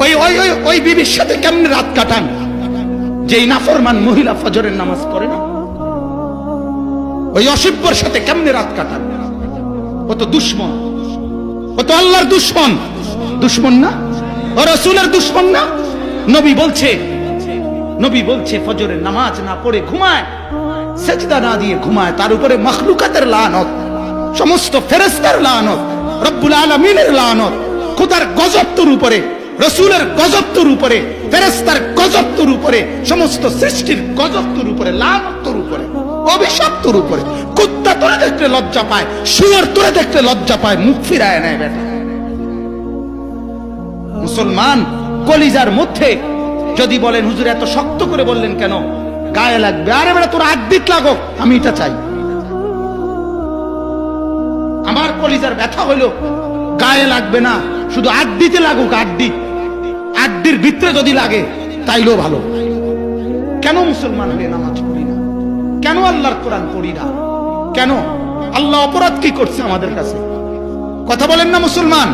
ওই ওই ওই ওই বিবির সাথে কেমনে রাত কাটান? যেই নাফরমান মহিলা ফজরের নামাজ পড়ে না? ওই অসভ্যর সাথে কেমনে রাত কাটান? ও তো দুশ্মন। ও তো আল্লাহর দুশ্মন। দুশ্মন না? ও রসুলের দুশ্মন না? নবী বলছে নবী বলছে, ফজরের নামাজ না পড়ে ঘুমায়। সেজদা না দিয়ে ঘুমায়, তার উপরে মখলুকাতের লানত, সমস্ত ফেরেস্তার লানত, রব্বুল আলমিনের লানত, খুদার গজব উপরে। রসুলের গজব উপরে ফেরেস্তার গজব উপরে, সমস্ত সৃষ্টির গজব উপরে লানত উপরে অভিশাপ তোর উপরে, কুত্তা তোরে দেখতে লজ্জা পায়, শুয়ার তোরে দেখতে লজ্জা পায়, মুখ ফিরায় নেয় বেটা। মুসলমান কলিজার মধ্যে যদি বলেন, হুজুর, এত শক্ত করে বললেন কেন? গায়ে লাগবে। আরে বেটা, তোর আড্ডিত লাগো আমি এটা চাই। আমার কলিজার ব্যথা হইল, গায়ে লাগবে না, শুধু আড্ডিতে লাগুক আড্ডি আড্ডির ভিতরে যদি লাগে, তাইলেও ভালো। কেন মুসলমান হয়ে নামাজ পড়ি না? কেন আল্লাহর কোরআন পড়ি না? কেন? আল্লাহ অপরাধ কি করছে আমাদের কাছে? কথা বলেন না মুসলমান।